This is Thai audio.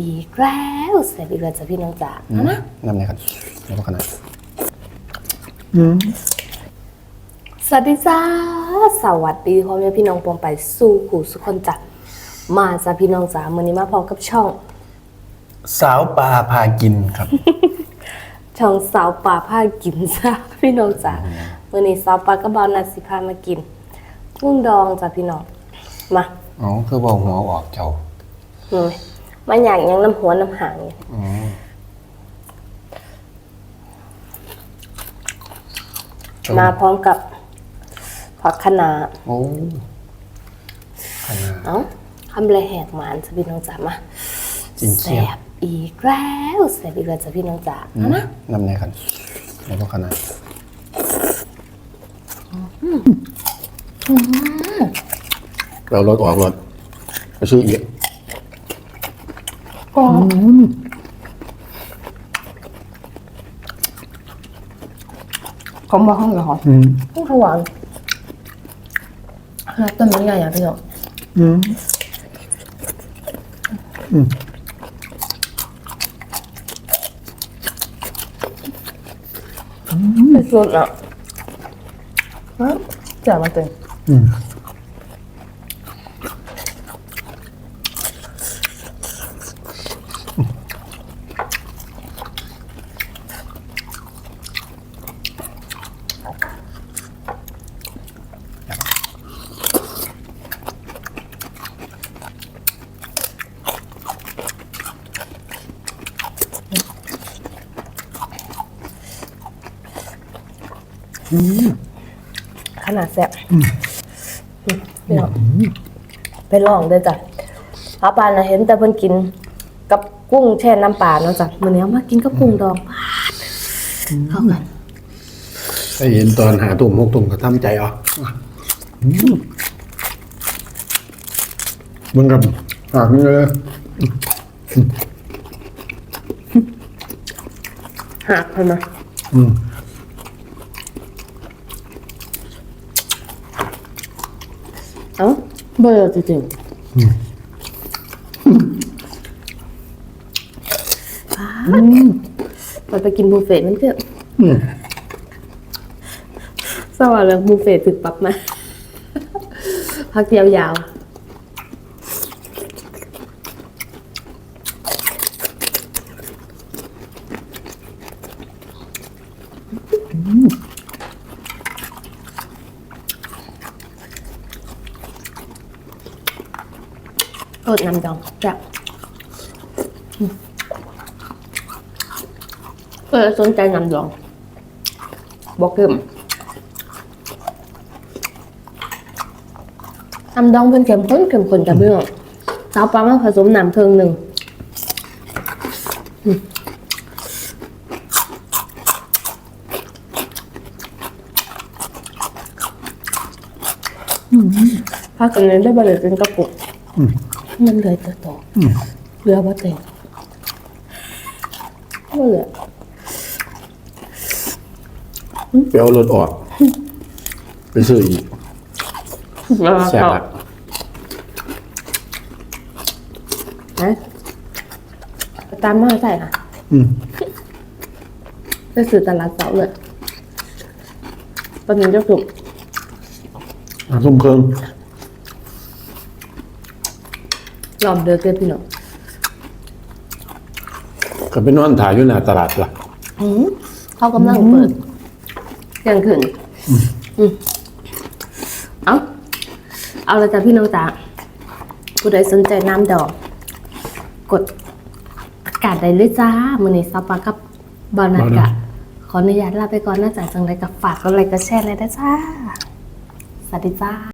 อีกแล้วเสร็จอีกแล้วจ้ะพี่น้องจ๋าเอานะน้ำเนี่ยครับแล้วก็ขนาดสวัสดีจ้าสวัสดีพ่อแม่พี่น้องปองไปสู่หูสุขคนจ้ะมาจ้ะพี่น้องจ๋ามื้อนี้มาพร้อมกับช่อง สาวปลาพากินครับ ช่องสาวป่าผ้ากินจ้ะพี่น้องจ๋ามื้อนี้สาวป่าก็บาวนัดสิพามากินกุ้งดองจ้ะพี่น้องมาอ๋อคือบอกหัวออกเจ้าหน่อยมาอย่างยังน้ำหัวน้ำหางเนี่ยอ๋อมาพร้อมกับผักคะน้าโอ้ขนาด เอ้าทำอะไรแหกหมานจ้ะพี่น้องจ๋ามาจริงเชีแซ่ยว บอีกแล้วแซ่บอีกแล้วจ้ะพี่น้องจ๋าเอานะ น้ำเนี่ยครับแล้วก็ขนาดเราลดออกรถไปซื้ออีก เขามาห้องเหรออืมห้องถวานแล้วต้นนี้ไงอะพี่น้องอืมเป็นส่วนอะฮะจ๋ามาเต็มอืม ขนาดแซ่บพี่น้องไปลองเลยจ้ะอาปานนะเห็นแต่เพิ่นกิน กับกุ้งแช่น้ำปลาเนาะจ้ะมื้อนี้เอามากินกับกุ้งดองปาดเข้ากันได้เห็นตอนหาตุ่มหกตุ่มก็ทำใจเอะมึงกับหากนี่เลยหักเห็นไหมอืม เอ้าเบอร์จริงๆปาดมันไปกินบุฟเฟ่ต์มันเถอะอืมสวัสดีบุฟเฟ่ต์ถึกปรับมา พักยาวๆ อดน้ำดองจ้ะอืมเออสนใจน้ำดองบอกเพิ่มน้ำดองเป็นเข้มข้นเข้มข้นกับเบื้องสาวปลามาผสมน้ำเทิงหนึ่งอืมพักกันนี้ได้บริเป็นกระปุก มันเหลือตัวโตเหลือบ่เต็มไม่เหลือไปเอารถออก ไปซื้ออีกแล้วแซ่บก็อะนะตามมาใส่ค่ะอืมไปสื่อตลาดเสาเลยตอนนี้เจะสุกหาส้มเครื่อง ยอมเดินเกินพี่น้องก็ไปนอนถ่ายอยู่หน้าตลาดล่ะอืมเขากำลังเปิดยังขึ้นอืมเอาเอาเลยจ้ะพี่น้องจ๋าผู้ใดสนใจน้ำดอก กดประกาศได้เลยจ้ามือนี้ซับปากับบอนัดกะ ขออนุญาตลาไปก่อนนะจ๊ะจังไรกับฝากกดไลค์กดแชร์เลยนะจ้า สวัสดีจ้า